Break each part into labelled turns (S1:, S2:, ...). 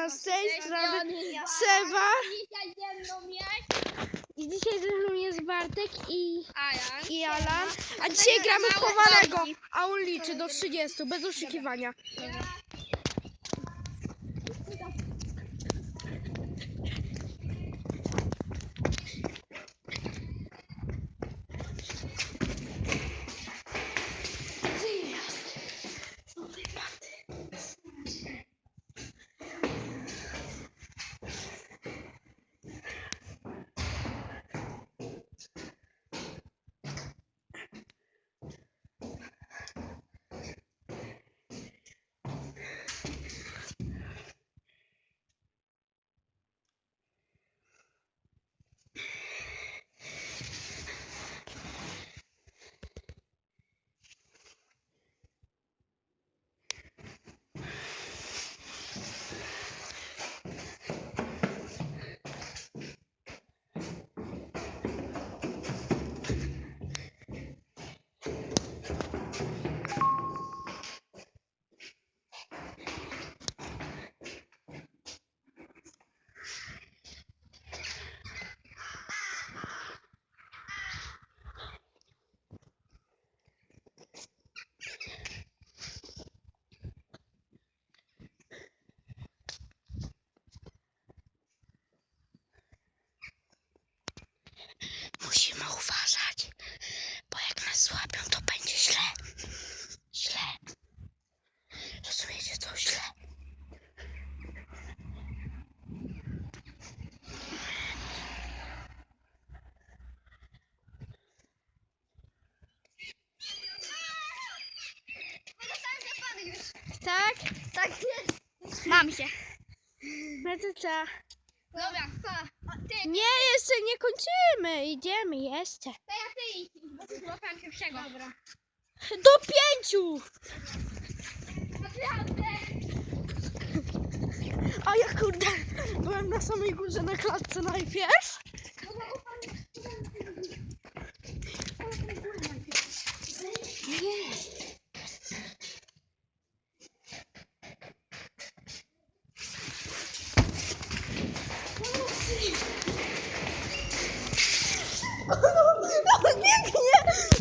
S1: kanał z tej strony Seba. I dzisiaj ze mną jest Bartek i,
S2: Alan.
S1: i Alan. A dzisiaj gramy w chowanego. A on liczy do 30, bez oszukiwania. Musimy uważać, bo jak nas złapią, to będzie źle. Źle. Rozumiecie, co źle? Tak?
S2: Tak jest.
S1: Mam się. No to co?
S2: Dobra, co? O, ty,
S1: Nie, jeszcze nie kończymy. Idziemy jeszcze.
S2: to ja ty idź, bo złapałem pierwszego. Dobra.
S1: Do pięciu!
S2: Naprawdę.
S1: A ja kurde, byłem na samej górze na klatce najpierw.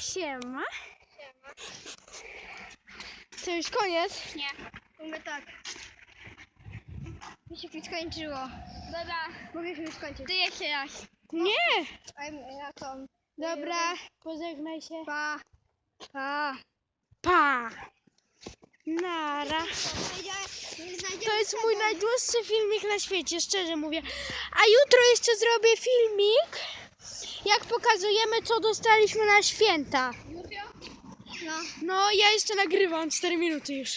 S3: po
S1: Siema. To już koniec.
S2: Nie, mówię tak. Mi się już skończyło. Dobra, mogę już skończyć. Ty jeszcze raz.
S1: Nie.
S2: A ja to.
S1: Dobra, pożegnaj się.
S2: Pa. Pa.
S1: Pa. Nara. To jest mój najdłuższy filmik na świecie, szczerze mówię. A jutro jeszcze zrobię filmik, jak pokazujemy, co dostaliśmy na święta. No. Ja jeszcze nagrywam 4 minuty już.